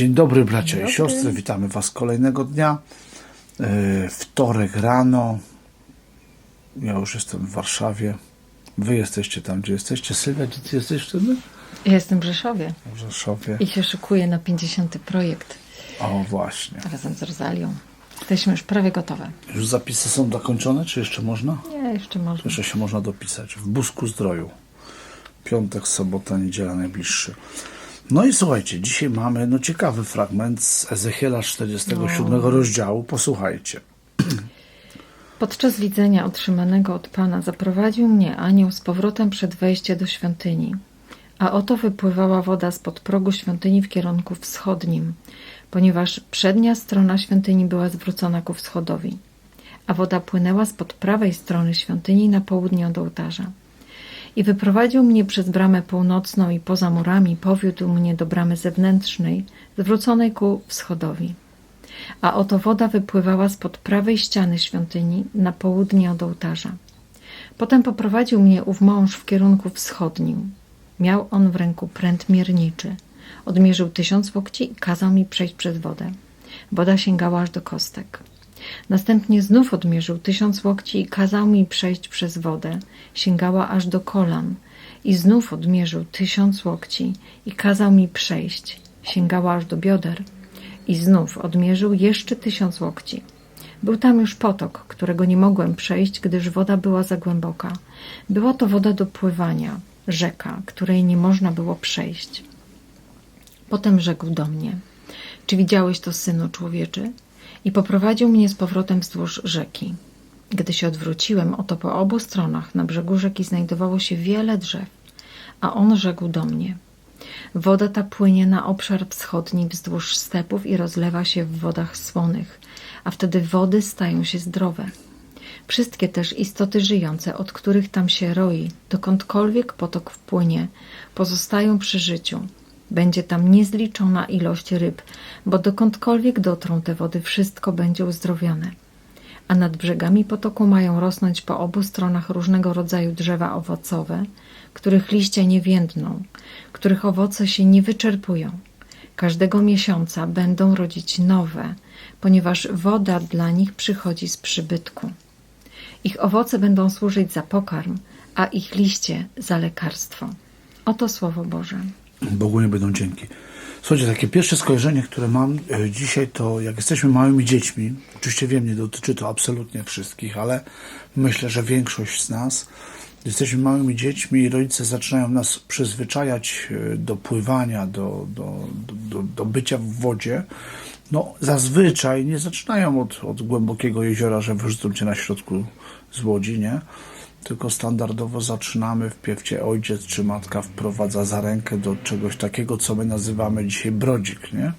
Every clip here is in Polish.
Dzień dobry bracia Dzień i dobry. siostry, witamy Was kolejnego dnia. E, Wtorek rano. Ja już jestem w Warszawie. Wy jesteście tam, gdzie jesteście. Sylwia, gdzie Ty jesteś wtedy? Ja jestem w Rzeszowie W Warszawie. i się szykuję na 50. projekt O, właśnie. razem z Rozalią. Jesteśmy już prawie gotowe. Już zapisy są dokończone, czy jeszcze można? Nie, jeszcze można. Jeszcze się można dopisać. W Busku Zdroju. Piątek, sobota, niedziela najbliższy. No i słuchajcie, dzisiaj mamy no, ciekawy fragment z Ezechiela 47 No. rozdziału. Posłuchajcie. Podczas widzenia otrzymanego od Pana zaprowadził mnie anioł z powrotem przed wejście do świątyni. A oto wypływała woda spod progu świątyni w kierunku wschodnim, ponieważ przednia strona świątyni była zwrócona ku wschodowi, a woda płynęła spod prawej strony świątyni na południe od ołtarza. I wyprowadził mnie przez bramę północną i poza murami powiódł mnie do bramy zewnętrznej, zwróconej ku wschodowi. A oto woda wypływała spod prawej ściany świątyni na południe od ołtarza. Potem poprowadził mnie ów mąż w kierunku wschodnim. Miał on w ręku pręt mierniczy. Odmierzył tysiąc łokci i kazał mi przejść przez wodę. Woda sięgała aż do kostek. Następnie znów odmierzył tysiąc łokci i kazał mi przejść przez wodę. Sięgała aż do kolan. I znów odmierzył tysiąc łokci i kazał mi przejść. Sięgała aż do bioder. I znów odmierzył jeszcze tysiąc łokci. Był tam już potok, którego nie mogłem przejść, gdyż woda była za głęboka. Była to woda do pływania, rzeka, której nie można było przejść. Potem rzekł do mnie: Czy widziałeś to, synu człowieczy? I poprowadził mnie z powrotem wzdłuż rzeki. Gdy się odwróciłem, oto po obu stronach na brzegu rzeki znajdowało się wiele drzew, a on rzekł do mnie: Woda ta płynie na obszar wschodni wzdłuż stepów i rozlewa się w wodach słonych, a wtedy wody stają się zdrowe. Wszystkie też istoty żyjące, od których tam się roi, dokądkolwiek potok wpłynie, pozostają przy życiu. Będzie tam niezliczona ilość ryb, bo dokądkolwiek dotrą te wody, wszystko będzie uzdrowione. A nad brzegami potoku mają rosnąć po obu stronach różnego rodzaju drzewa owocowe, których liście nie więdną, których owoce się nie wyczerpują. Każdego miesiąca będą rodzić nowe, ponieważ woda dla nich przychodzi z przybytku. Ich owoce będą służyć za pokarm, a ich liście za lekarstwo. Oto Słowo Boże. Bogu nie będą dzięki. Słuchajcie, takie pierwsze skojarzenie, które mam e, dzisiaj, to jak jesteśmy małymi dziećmi, oczywiście wiem, nie dotyczy to absolutnie wszystkich, ale myślę, że większość z nas, jesteśmy małymi dziećmi i rodzice zaczynają nas przyzwyczajać e, do pływania, do, do, do, do, bycia w wodzie. No, zazwyczaj nie zaczynają od, od głębokiego jeziora, że wyrzucą cię na środku z łodzi, nie? Tylko standardowo zaczynamy wpierw cię ojciec czy matka wprowadza za rękę do czegoś takiego, co my nazywamy dzisiaj brodzik, nie?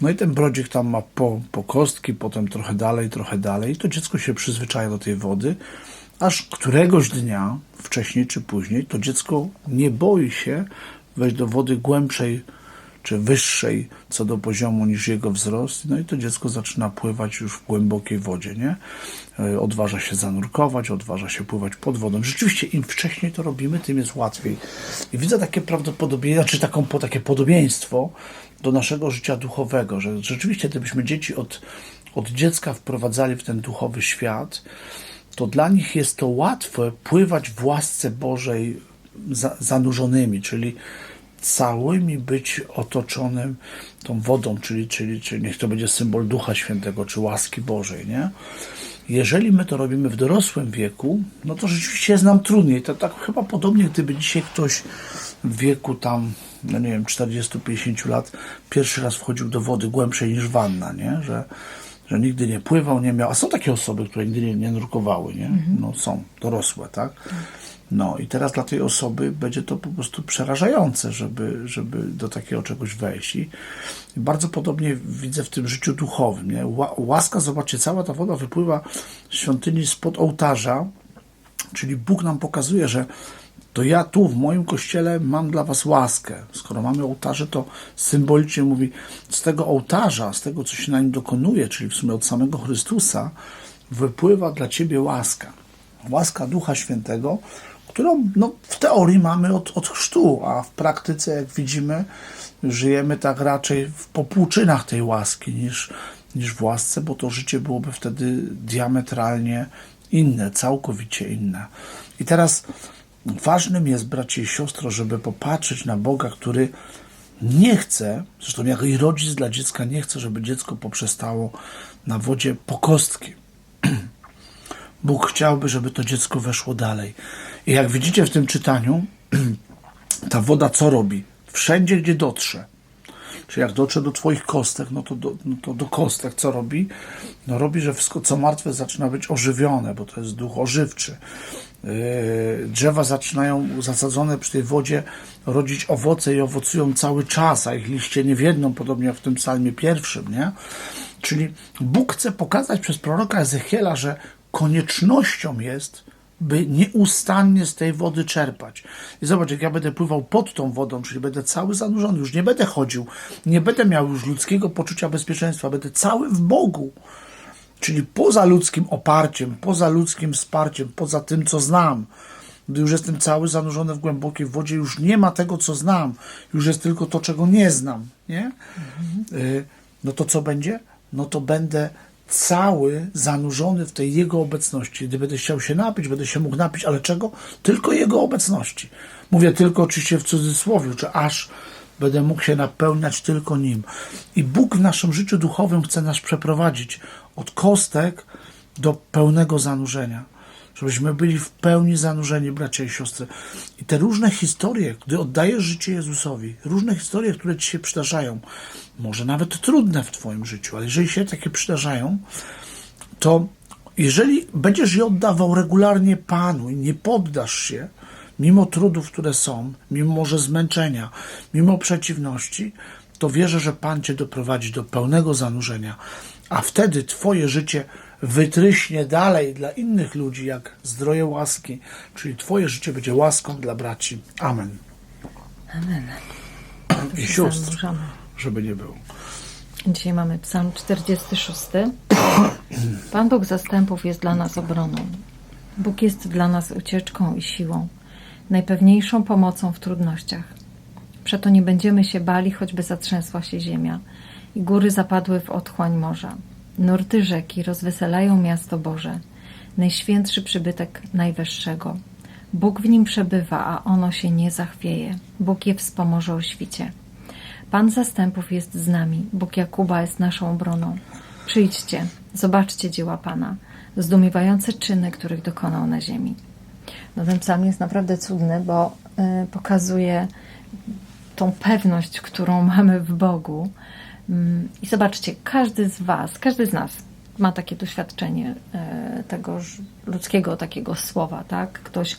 No i ten brodzik tam ma po, po kostki, potem trochę dalej, trochę dalej. I to dziecko się przyzwyczaja do tej wody, aż któregoś dnia, wcześniej czy później, to dziecko nie boi się wejść do wody głębszej czy wyższej co do poziomu niż jego wzrost, no i to dziecko zaczyna pływać już w głębokiej wodzie, nie? E, Odważa się zanurkować, odważa się pływać pod wodą. Rzeczywiście im wcześniej to robimy, tym jest łatwiej. I widzę takie prawdopodobieństwo, czy taką, takie podobieństwo do naszego życia duchowego, że rzeczywiście gdybyśmy dzieci od, od dziecka wprowadzali w ten duchowy świat, to dla nich jest to łatwe pływać w łasce Bożej za, zanurzonymi, czyli całymi być otoczonym tą wodą, czyli, czyli, czyli niech to będzie symbol Ducha Świętego, czy łaski Bożej, nie? Jeżeli my to robimy w dorosłym wieku, no to rzeczywiście jest nam trudniej. To tak chyba podobnie, gdyby dzisiaj ktoś w wieku tam, no nie wiem, 40-50 lat pierwszy raz wchodził do wody głębszej niż wanna, nie? Że, że nigdy nie pływał, nie miał. A są takie osoby, które nigdy nie, nie nurkowały, nie? No są, dorosłe, tak? No i teraz dla tej osoby będzie to po prostu przerażające, żeby, żeby do takiego czegoś wejść. I bardzo podobnie widzę w tym życiu duchowym. Nie? Ła- Łaska, zobaczcie, cała ta woda wypływa z świątyni spod ołtarza, czyli Bóg nam pokazuje, że to ja tu w moim kościele mam dla was łaskę. Skoro mamy ołtarze, to symbolicznie mówi, z tego ołtarza, z tego, co się na nim dokonuje, czyli w sumie od samego Chrystusa, wypływa dla ciebie łaska. Łaska Ducha Świętego, którą no, w teorii mamy od, od chrztu, a w praktyce, jak widzimy, żyjemy tak raczej w popłuczynach tej łaski niż, niż w łasce, bo to życie byłoby wtedy diametralnie inne, całkowicie inne. I teraz ważnym jest, bracie i siostro, żeby popatrzeć na Boga, który nie chce, zresztą jak i rodzic dla dziecka nie chce, żeby dziecko poprzestało na wodzie po kostki. Bóg chciałby, żeby to dziecko weszło dalej. I jak widzicie w tym czytaniu, ta woda co robi? Wszędzie, gdzie dotrze. Czy jak dotrze do Twoich kostek, no to do, no to do kostek co robi? No robi, że wszystko co martwe zaczyna być ożywione, bo to jest duch ożywczy. Yy, drzewa zaczynają zasadzone przy tej wodzie rodzić owoce i owocują cały czas, a ich liście nie wiedną, podobnie jak w tym psalmie pierwszym, nie? Czyli Bóg chce pokazać przez proroka Ezechiela, że koniecznością jest, by nieustannie z tej wody czerpać. I zobacz, jak ja będę pływał pod tą wodą, czyli będę cały zanurzony, już nie będę chodził, nie będę miał już ludzkiego poczucia bezpieczeństwa, będę cały w Bogu. Czyli poza ludzkim oparciem, poza ludzkim wsparciem, poza tym, co znam. Gdy już jestem cały zanurzony w głębokiej wodzie, już nie ma tego, co znam. Już jest tylko to, czego nie znam. Nie? Y, No to co będzie? No to będę cały zanurzony w tej Jego obecności. Gdy będę chciał się napić, będę się mógł napić, ale czego? Tylko Jego obecności. Mówię tylko oczywiście w cudzysłowie, czy aż będę mógł się napełniać tylko Nim. I Bóg w naszym życiu duchowym chce nas przeprowadzić od kostek do pełnego zanurzenia. Żebyśmy byli w pełni zanurzeni, bracia i siostry. I te różne historie, gdy oddajesz życie Jezusowi, różne historie, które ci się przydarzają, może nawet trudne w Twoim życiu, ale jeżeli się takie przydarzają, to jeżeli będziesz je oddawał regularnie Panu i nie poddasz się, mimo trudów, które są, mimo może zmęczenia, mimo przeciwności, to wierzę, że Pan Cię doprowadzi do pełnego zanurzenia, a wtedy Twoje życie wytryśnie dalej dla innych ludzi, jak zdroje łaski, czyli Twoje życie będzie łaską dla braci. Amen. Amen. I sióstr, żeby nie było. Dzisiaj mamy Psalm 46. Pan Bóg zastępów jest dla nas obroną. Bóg jest dla nas ucieczką i siłą, najpewniejszą pomocą w trudnościach. Przeto nie będziemy się bali, choćby zatrzęsła się ziemia i góry zapadły w otchłań morza. Nurty rzeki rozweselają miasto Boże, najświętszy przybytek Najwyższego. Bóg w nim przebywa, a ono się nie zachwieje. Bóg je wspomoże o świcie. Pan zastępów jest z nami, Bóg Jakuba jest naszą obroną. Przyjdźcie, zobaczcie dzieła Pana, zdumiewające czyny, których dokonał na ziemi. No ten psalm jest naprawdę cudny, bo y, pokazuje tą pewność, którą mamy w Bogu. Mm, I zobaczcie, każdy z Was, każdy z nas ma takie doświadczenie e, tego ludzkiego takiego słowa, tak? Ktoś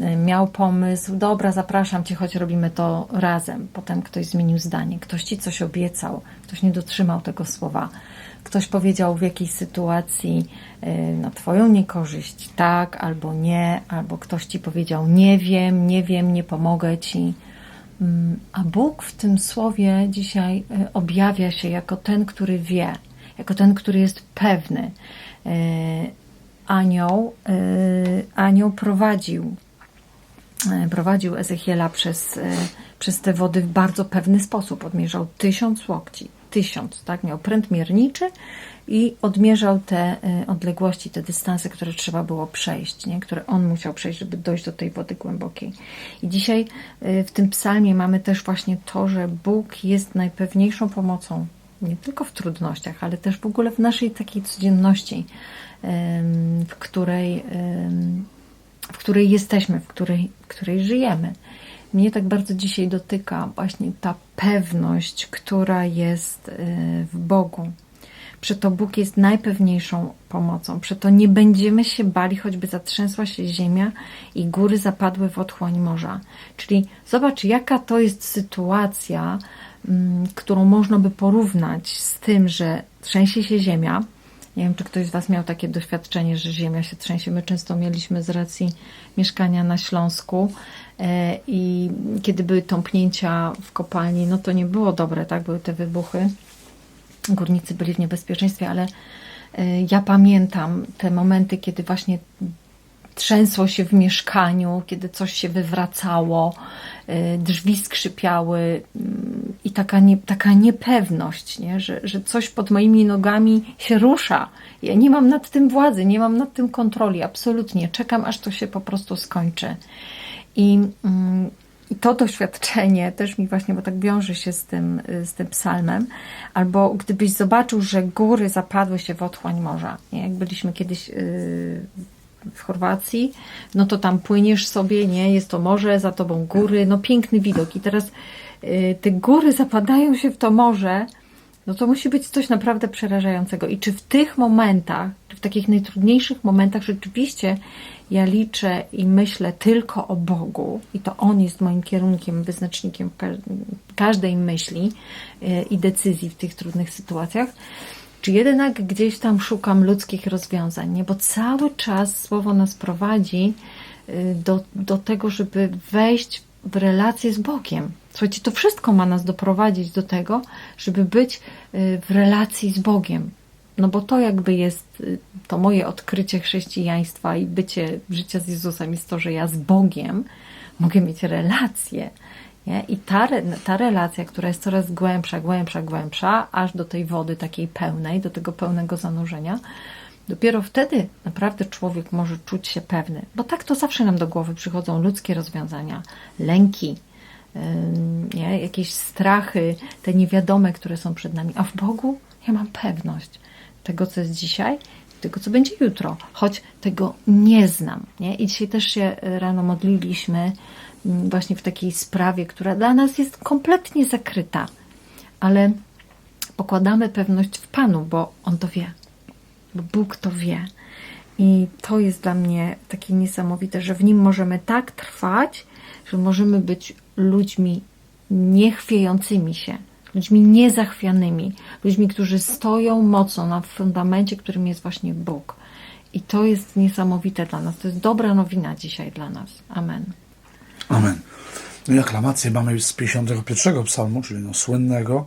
e, miał pomysł, dobra, zapraszam Cię, choć robimy to razem. Potem ktoś zmienił zdanie, ktoś Ci coś obiecał, ktoś nie dotrzymał tego słowa. Ktoś powiedział w jakiejś sytuacji e, na Twoją niekorzyść tak albo nie, albo ktoś Ci powiedział nie wiem, nie wiem, nie pomogę Ci. A Bóg w tym słowie dzisiaj e, objawia się jako ten, który wie, jako ten, który jest pewny. E, Anioł, e, anioł prowadził, prowadził Ezechiela przez, przez te wody w bardzo pewny sposób. Odmierzał tysiąc łokci, tysiąc, tak? Miał pręt mierniczy i odmierzał te e, odległości, te dystanse, które trzeba było przejść, nie? które on musiał przejść, żeby dojść do tej wody głębokiej. I dzisiaj e, w tym psalmie mamy też właśnie to, że Bóg jest najpewniejszą pomocą, nie tylko w trudnościach, ale też w ogóle w naszej takiej codzienności, w której, w której jesteśmy, w której, w której żyjemy. Mnie tak bardzo dzisiaj dotyka właśnie ta pewność, która jest e, w Bogu. Przeto Bóg jest najpewniejszą pomocą. Przeto nie będziemy się bali, choćby zatrzęsła się ziemia i góry zapadły w otchłań morza. Czyli zobacz, jaka to jest sytuacja, mm, którą można by porównać z tym, że trzęsie się ziemia. Nie wiem, czy ktoś z Was miał takie doświadczenie, że ziemia się trzęsie. My często mieliśmy z racji mieszkania na Śląsku e, i kiedy były tąpnięcia w kopalni, no to nie było dobre, tak? Były te wybuchy górnicy byli w niebezpieczeństwie, ale e, ja pamiętam te momenty, kiedy właśnie trzęsło się w mieszkaniu, kiedy coś się wywracało, e, drzwi skrzypiały mm, i taka, nie, taka niepewność, nie? Że, że coś pod moimi nogami się rusza. Ja nie mam nad tym władzy, nie mam nad tym kontroli, absolutnie. Czekam, aż to się po prostu skończy. I, mm, i to doświadczenie też mi właśnie, bo tak wiąże się z tym, y, z tym psalmem, albo gdybyś zobaczył, że góry zapadły się w otchłań morza. Nie? Jak byliśmy kiedyś yy, w Chorwacji, no to tam płyniesz sobie, nie, jest to morze, za tobą góry, no piękny widok. I teraz y, te góry zapadają się w to morze, no to musi być coś naprawdę przerażającego. I czy w tych momentach, czy w takich najtrudniejszych momentach rzeczywiście ja liczę i myślę tylko o Bogu i to On jest moim kierunkiem, wyznacznikiem ka- każdej myśli y, i decyzji w tych trudnych sytuacjach, czy jednak gdzieś tam szukam ludzkich rozwiązań, nie? Bo cały czas Słowo nas prowadzi y, do, do tego, żeby wejść w relację z Bogiem. Słuchajcie, to wszystko ma nas doprowadzić do tego, żeby być y, w relacji z Bogiem. No bo to jakby jest y, to moje odkrycie chrześcijaństwa i bycie życia z Jezusem jest to, że ja z Bogiem mogę mieć relację. Nie? I ta, ta relacja, która jest coraz głębsza, głębsza, głębsza, aż do tej wody takiej pełnej, do tego pełnego zanurzenia, dopiero wtedy naprawdę człowiek może czuć się pewny. Bo tak to zawsze nam do głowy przychodzą ludzkie rozwiązania, lęki, nie? jakieś strachy, te niewiadome, które są przed nami. A w Bogu ja mam pewność tego, co jest dzisiaj, tego, co będzie jutro, choć tego nie znam. Nie? I dzisiaj też się rano modliliśmy właśnie w takiej sprawie, która dla nas jest kompletnie zakryta, ale pokładamy pewność w Panu, bo On to wie, bo Bóg to wie. I to jest dla mnie takie niesamowite, że w nim możemy tak trwać, że możemy być ludźmi niechwiejącymi się, ludźmi niezachwianymi, ludźmi, którzy stoją mocno na fundamencie, którym jest właśnie Bóg. I to jest niesamowite dla nas. To jest dobra nowina dzisiaj dla nas. Amen. Amen. No i aklamację mamy z 51 psalmu, czyli no słynnego.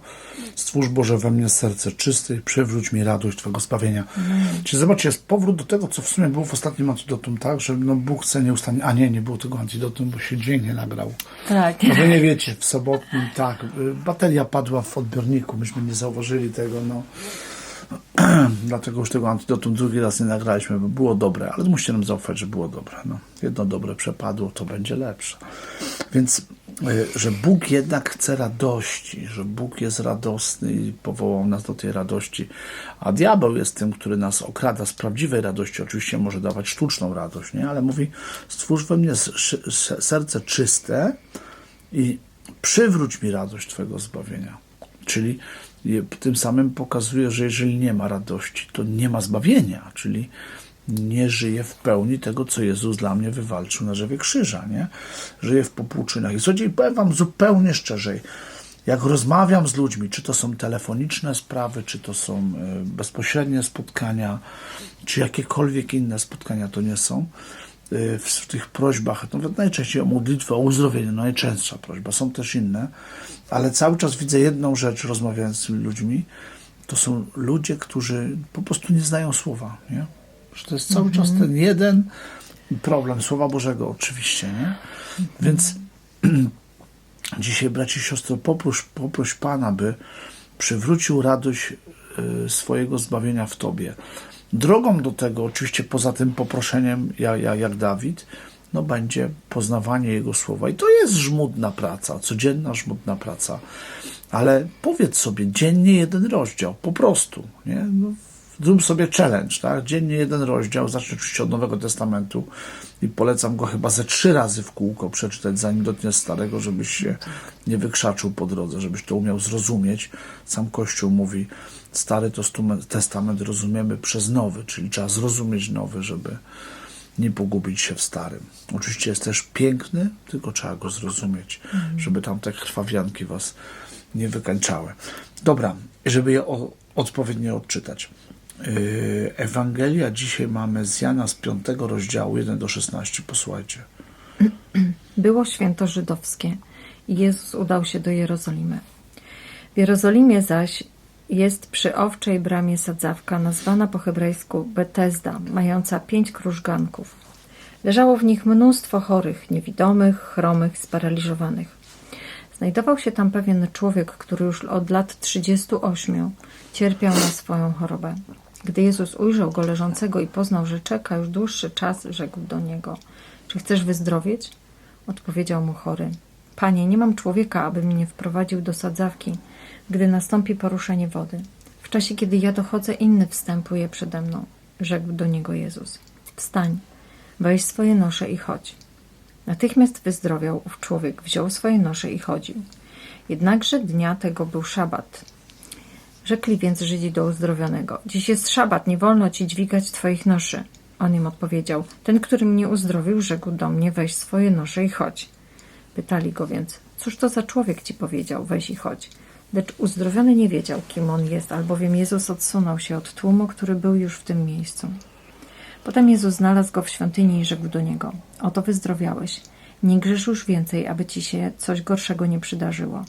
Stwórz Boże we mnie serce czyste i przywróć mi radość Twego zbawienia. Czyli zobaczcie, jest powrót do tego, co w sumie było w ostatnim antidotum, tak? Że no Bóg chce nieustannie... A nie, nie było tego antidotum, bo się dźwięk nie nagrał. Tak. No wy nie wiecie, w sobotnim, tak, y, bateria padła w odbiorniku, myśmy nie zauważyli tego, no. Dlatego już tego antidotum drugi raz nie nagraliśmy, bo było dobre, ale musicie nam zaufać, że było dobre. No. Jedno dobre przepadło, to będzie lepsze. Więc, y, że Bóg jednak chce radości, że Bóg jest radosny i powołał nas do tej radości, a diabeł jest tym, który nas okrada z prawdziwej radości. Oczywiście może dawać sztuczną radość, nie? ale mówi, stwórz we mnie serce czyste, i przywróć mi radość Twojego zbawienia. Czyli tym samym pokazuje, że jeżeli nie ma radości, to nie ma zbawienia, czyli nie żyję w pełni tego, co Jezus dla mnie wywalczył na drzewie krzyża, nie? Żyję w popłuczynach. I słuchajcie, powiem Wam zupełnie szczerze, jak rozmawiam z ludźmi, czy to są telefoniczne sprawy, czy to są e, bezpośrednie spotkania, czy jakiekolwiek inne spotkania to nie są, w, w tych prośbach, no nawet najczęściej o modlitwę, o uzdrowienie, no najczęstsza prośba, są też inne, ale cały czas widzę jedną rzecz, rozmawiając z tymi ludźmi, to są ludzie, którzy po prostu nie znają słowa, nie? Że to jest cały czas ten jeden problem Słowa Bożego, oczywiście, nie? Więc dzisiaj, braci i siostry, poproś, poproś Pana, by przywrócił radość y, swojego zbawienia w Tobie. Drogą do tego, oczywiście poza tym poproszeniem, jak, jak, jak Dawid, no będzie poznawanie Jego słowa. I to jest żmudna praca, codzienna żmudna praca. Ale powiedz sobie dziennie jeden rozdział, po prostu. Nie? No, zrób sobie challenge, tak? Dziennie jeden rozdział, zacznę oczywiście od Nowego Testamentu i polecam go chyba ze trzy razy w kółko przeczytać, zanim dotkniesz Starego, żebyś się nie wykrzaczył po drodze, żebyś to umiał zrozumieć. Sam Kościół mówi, Stary Testament- rozumiemy przez Nowy, czyli trzeba zrozumieć Nowy, żeby nie pogubić się w starym. Oczywiście jest też piękny, tylko trzeba go zrozumieć, żeby tam te krwawianki was nie wykańczały. Dobra, żeby je odpowiednio odczytać. Yy, Ewangelia dzisiaj mamy z Jana z 5 rozdziału 1 do 16. Posłuchajcie. Było święto żydowskie i Jezus udał się do Jerozolimy. W Jerozolimie zaś jest przy owczej bramie sadzawka, nazwana po hebrajsku Betesda, mająca pięć krużganków. Leżało w nich mnóstwo chorych, niewidomych, chromych, sparaliżowanych. Znajdował się tam pewien człowiek, który już od lat 38 cierpiał na swoją chorobę. Gdy Jezus ujrzał go leżącego i poznał, że czeka już dłuższy czas, rzekł do niego: Czy chcesz wyzdrowieć? Odpowiedział mu chory: Panie, nie mam człowieka, aby mnie wprowadził do sadzawki, gdy nastąpi poruszenie wody. W czasie, kiedy ja dochodzę, inny wstępuje przede mną. Rzekł do niego Jezus: Wstań, weź swoje nosze i chodź. Natychmiast wyzdrowiał ów człowiek, wziął swoje nosze i chodził. Jednakże dnia tego był szabat. Rzekli więc Żydzi do uzdrowionego: Dziś jest szabat, nie wolno ci dźwigać twoich noszy. On im odpowiedział: Ten, który mnie uzdrowił, rzekł do mnie: Weź swoje nosze i chodź. Pytali go więc: Cóż to za człowiek ci powiedział: Weź i chodź. Lecz uzdrowiony nie wiedział, kim on jest, albowiem Jezus odsunął się od tłumu, który był już w tym miejscu. Potem Jezus znalazł go w świątyni i rzekł do niego: Oto wyzdrowiałeś. Nie grzesz już więcej, aby ci się coś gorszego nie przydarzyło.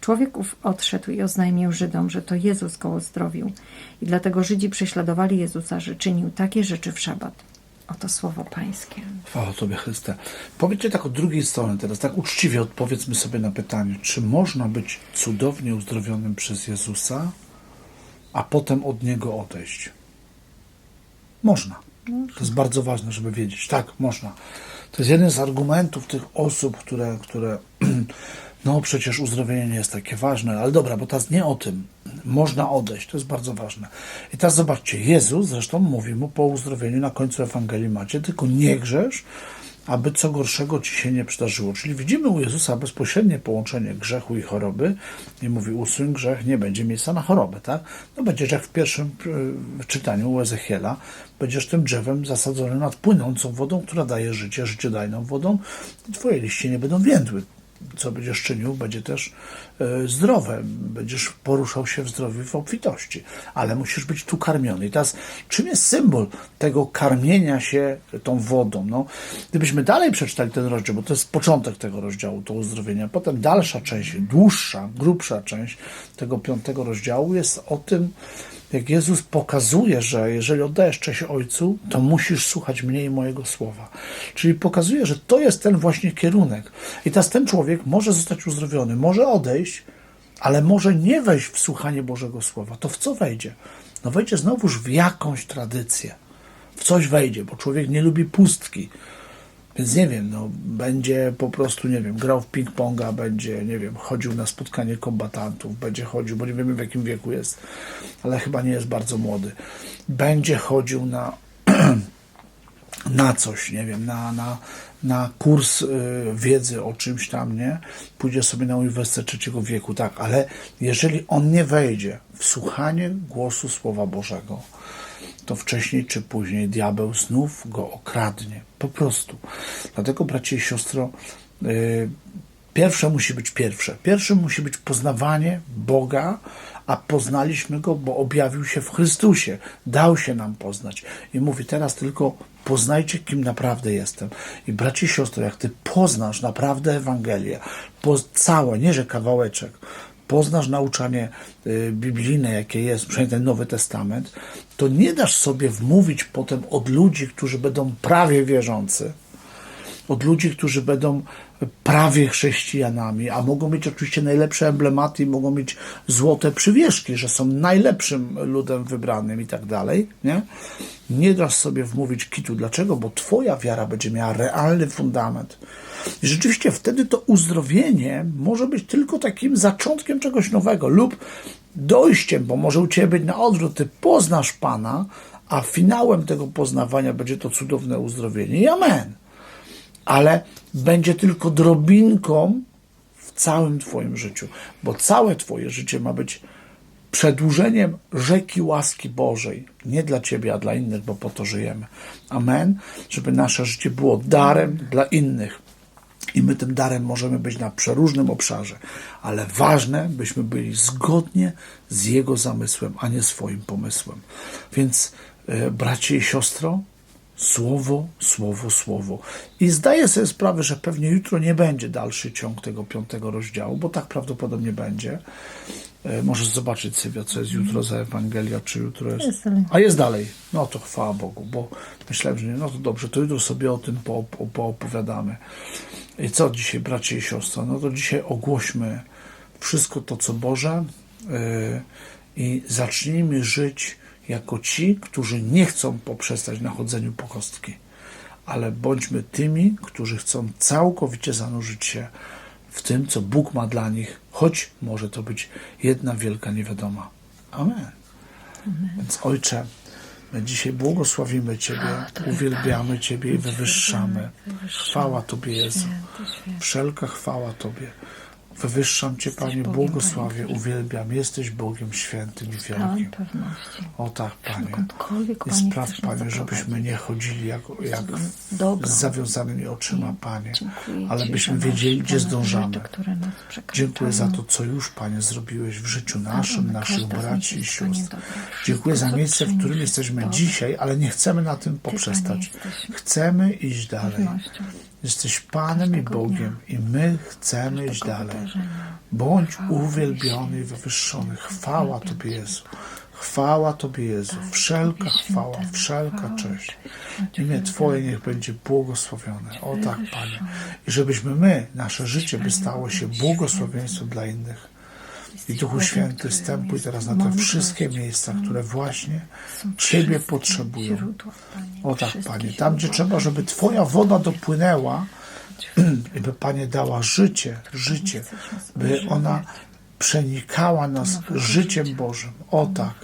Człowiek ów odszedł i oznajmił Żydom, że to Jezus go uzdrowił. I dlatego Żydzi prześladowali Jezusa, że czynił takie rzeczy w szabat. Oto słowo Pańskie. Chwała Tobie, Chryste. Powiedzcie tak od drugiej strony teraz, tak uczciwie odpowiedzmy sobie na pytanie, czy można być cudownie uzdrowionym przez Jezusa, a potem od Niego odejść? Można. To jest bardzo ważne, żeby wiedzieć. Tak, można. To jest jeden z argumentów tych osób, które, które no przecież uzdrowienie nie jest takie ważne, ale dobra, bo teraz nie o tym. Można odejść, to jest bardzo ważne. I teraz zobaczcie, Jezus zresztą mówi mu po uzdrowieniu na końcu Ewangelii macie, tylko nie grzesz, aby co gorszego ci się nie przydarzyło. Czyli widzimy u Jezusa bezpośrednie połączenie grzechu i choroby. I mówi, usuń grzech, nie będzie miejsca na chorobę, tak? No będziesz jak w pierwszym y, czytaniu u Ezechiela, będziesz tym drzewem zasadzonym nad płynącą wodą, która daje życie, życiodajną wodą i twoje liście nie będą więdły. Co będziesz czynił, będzie też e, zdrowe. Będziesz poruszał się w zdrowiu, w obfitości. Ale musisz być tu karmiony. I teraz, czym jest symbol tego karmienia się tą wodą? No, gdybyśmy dalej przeczytali ten rozdział, bo to jest początek tego rozdziału, to uzdrowienia, potem dalsza część, dłuższa, grubsza część tego piątego rozdziału jest o tym, jak Jezus pokazuje, że jeżeli oddajesz cześć Ojcu, to musisz słuchać mnie i mojego słowa. Czyli pokazuje, że to jest ten właśnie kierunek. I teraz ten człowiek może zostać uzdrowiony, może odejść, ale może nie wejść w słuchanie Bożego Słowa. To w co wejdzie? No wejdzie znowuż w jakąś tradycję. W coś wejdzie, bo człowiek nie lubi pustki. Więc nie wiem, no, będzie po prostu, nie wiem, grał w ping-ponga, będzie, nie wiem, chodził na spotkanie kombatantów, będzie chodził, bo nie wiemy w jakim wieku jest, ale chyba nie jest bardzo młody. Będzie chodził na, na coś, nie wiem, na, na, na kurs y, wiedzy o czymś tam, nie? Pójdzie sobie na Uniwersytet Trzeciego Wieku, tak, ale jeżeli on nie wejdzie w słuchanie głosu Słowa Bożego, to wcześniej czy później diabeł znów go okradnie. Po prostu. Dlatego, bracie i siostro, yy, pierwsze musi być pierwsze. Pierwszym musi być poznawanie Boga, a poznaliśmy go, bo objawił się w Chrystusie. Dał się nam poznać. I mówi teraz tylko poznajcie, kim naprawdę jestem. I bracie i siostro, jak ty poznasz naprawdę Ewangelię, po całe, nie że kawałeczek, poznasz nauczanie y, biblijne, jakie jest, przynajmniej ten Nowy Testament, to nie dasz sobie wmówić potem od ludzi, którzy będą prawie wierzący, od ludzi, którzy będą prawie chrześcijanami, a mogą mieć oczywiście najlepsze emblematy i mogą mieć złote przywieszki, że są najlepszym ludem wybranym i tak dalej, nie? Nie dasz sobie wmówić kitu. Dlaczego? Bo twoja wiara będzie miała realny fundament. I rzeczywiście wtedy to uzdrowienie może być tylko takim zaczątkiem czegoś nowego lub dojściem, bo może u Ciebie być na odwrót. Ty poznasz Pana, a finałem tego poznawania będzie to cudowne uzdrowienie. Amen. Ale będzie tylko drobinką w całym Twoim życiu, bo całe Twoje życie ma być przedłużeniem rzeki łaski Bożej. Nie dla Ciebie, a dla innych, bo po to żyjemy. Amen. Żeby nasze życie było darem dla innych. I my tym darem możemy być na przeróżnym obszarze, ale ważne, byśmy byli zgodnie z Jego zamysłem, a nie swoim pomysłem. Więc, e, bracie i siostro, słowo, słowo, słowo. I zdaję sobie sprawę, że pewnie jutro nie będzie dalszy ciąg tego piątego rozdziału, bo tak prawdopodobnie będzie. E, Możesz zobaczyć, Sylwia, co jest jutro za Ewangelia, czy jutro jest... Jest dalej. A jest dalej. No to chwała Bogu, bo myślałem, że nie, no to dobrze, to jutro sobie o tym po, po, poopowiadamy. I co dzisiaj, bracie i siostry? No to dzisiaj ogłośmy wszystko to, co Boże yy, i zacznijmy żyć jako ci, którzy nie chcą poprzestać na chodzeniu po kostki, ale bądźmy tymi, którzy chcą całkowicie zanurzyć się w tym, co Bóg ma dla nich, choć może to być jedna wielka niewiadoma. Amen. Więc Ojcze, my dzisiaj błogosławimy Ciebie, uwielbiamy Ciebie i wywyższamy. Chwała Tobie, Jezu. Wszelka chwała Tobie. Wywyższam Cię, Panie, błogosławię, uwielbiam. Jesteś Bogiem świętym i wielkim. O tak, Panie. I spraw, Panie, żebyśmy nie chodzili jak, jak z zawiązanymi oczyma, Panie, ale byśmy wiedzieli, gdzie zdążamy. Dziękuję za to, co już, Panie, zrobiłeś w życiu naszym, naszych braci i sióstr. Dziękuję za miejsce, w którym jest jesteśmy dzisiaj, ale nie chcemy na tym poprzestać. Chcemy iść dalej. Jesteś Panem i Bogiem i my chcemy iść dalej. Bądź uwielbiony i wywyższony. Chwała Tobie. Jezu. Chwała Tobie, Jezu. Wszelka Tobie chwała, wszelka cześć. Imię Twoje niech będzie błogosławione. O tak, Panie. I żebyśmy my, nasze życie, by stało się błogosławieństwem dla innych. I Duchu Święty, który stępuj jest teraz na te wszystkie miejsca, które właśnie Ciebie potrzebują. O tak, Panie, tam gdzie trzeba, żeby Twoja woda dopłynęła, by Panie dała życie, życie, by ona przenikała nas nowego życiem życia. Bożym. O tak,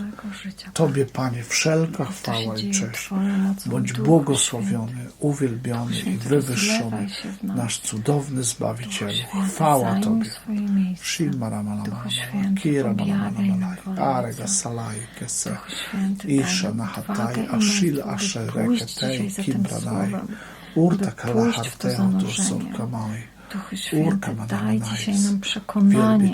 życia, Tobie Panie wszelka chwała i cześć. Bądź błogosławiony, uwielbiony i Święty, wywyższony, nasz cudowny Zbawicielu. Święty, Chwała Tobie. swoje miejsce. Shima rama rama Duchu rama, Święty, kira rama rama objawiaj rama, nam wolę arega salai kese, Święty, isha nahatai, ashil ashereke tej, kimbranai, urta by pójść w Duchu Święty, daj dzisiaj nam przekonanie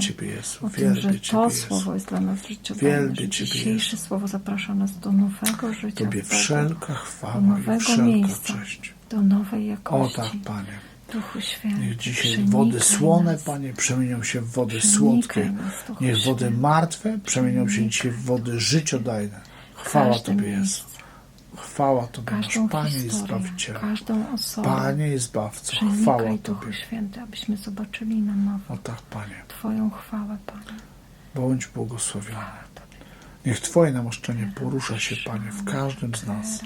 o tym, że to słowo jest dla nas życiodajne, że dzisiejsze słowo zaprasza nas do nowego życia Tobie wszelka do chwała i nowego miejsca, cześć. do nowej O jakości. tak, Panie. Duchu Święty, Niech dzisiaj wody słone, nas. Panie, przemienią się w wody Przenikaj słodkie. nas, Niech wody martwe przemienią się dzisiaj w wody życiodajne. Chwała Tobie. Jezu. Chwała Tobie, nasz każdą Panie i Zbawicielu. każdą osobę. Panie i Zbawco, chwała Duchu Tobie. Święty, abyśmy zobaczyli na nowo O tak, Panie. Twoją chwałę, Panie. Bądź błogosławiony. Niech Twoje namaszczenie porusza się, Panie, w każdym z nas.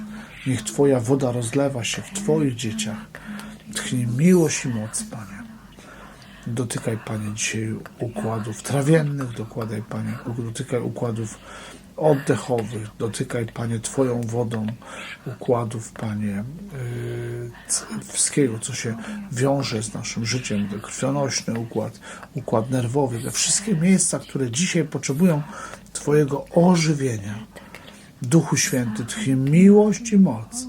Niech Twoja woda rozlewa się w Twoich dzieciach. Tchnij miłość i moc, Panie. Dotykaj, Panie, dzisiaj układów trawiennych, dokładaj, Panie, dotykaj układów oddechowych, dotykaj, Panie, Twoją wodą układów, Panie, yy, c- wszystkiego, co się wiąże z naszym życiem, krwionośny układ, układ nerwowy, te wszystkie miejsca, które dzisiaj potrzebują Twojego ożywienia. Duchu Święty, Tchnij miłość i moc.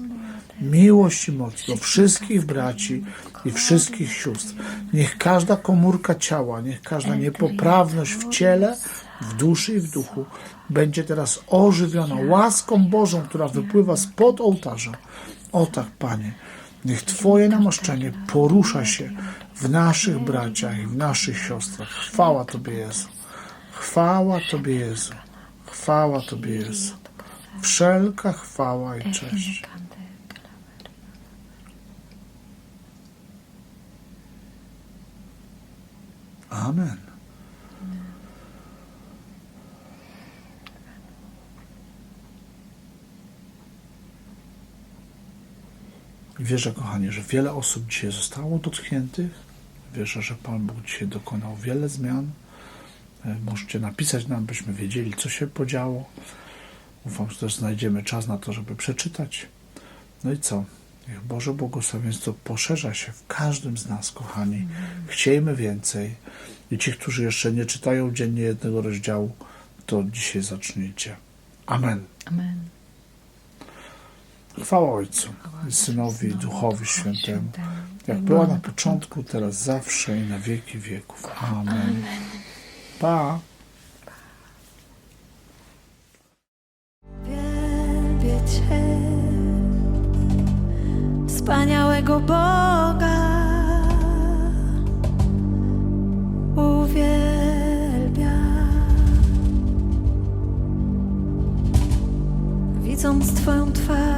Miłość i moc do wszystkich braci i wszystkich sióstr. Niech każda komórka ciała, niech każda niepoprawność w ciele, w duszy i w duchu będzie teraz ożywiona łaską Bożą, która wypływa spod ołtarza. O tak, Panie, niech Twoje namaszczenie porusza się w naszych braciach i w naszych siostrach. Chwała Tobie, Jezu. Chwała Tobie, Jezu. Chwała Tobie, Jezu. Wszelka chwała i cześć. Amen. Wierzę, kochani, że wiele osób dzisiaj zostało dotkniętych. Wierzę, że Pan Bóg dzisiaj dokonał wiele zmian. E, Możecie napisać nam, byśmy wiedzieli, co się podziało. Ufam, że też znajdziemy czas na to, żeby przeczytać. No i co? Niech Boże błogosławieństwo poszerza się w każdym z nas, kochani. Chciejmy więcej. I ci, którzy jeszcze nie czytają dziennie jednego rozdziału, to dzisiaj zacznijcie. Amen. Amen. Chwała Ojcu, Synowi, i Duchowi Świętemu, jak była na początku, teraz zawsze i na wieki wieków. Amen. Pa. Wspaniałego Boga. Uwielbiam. Widząc Twoją twarz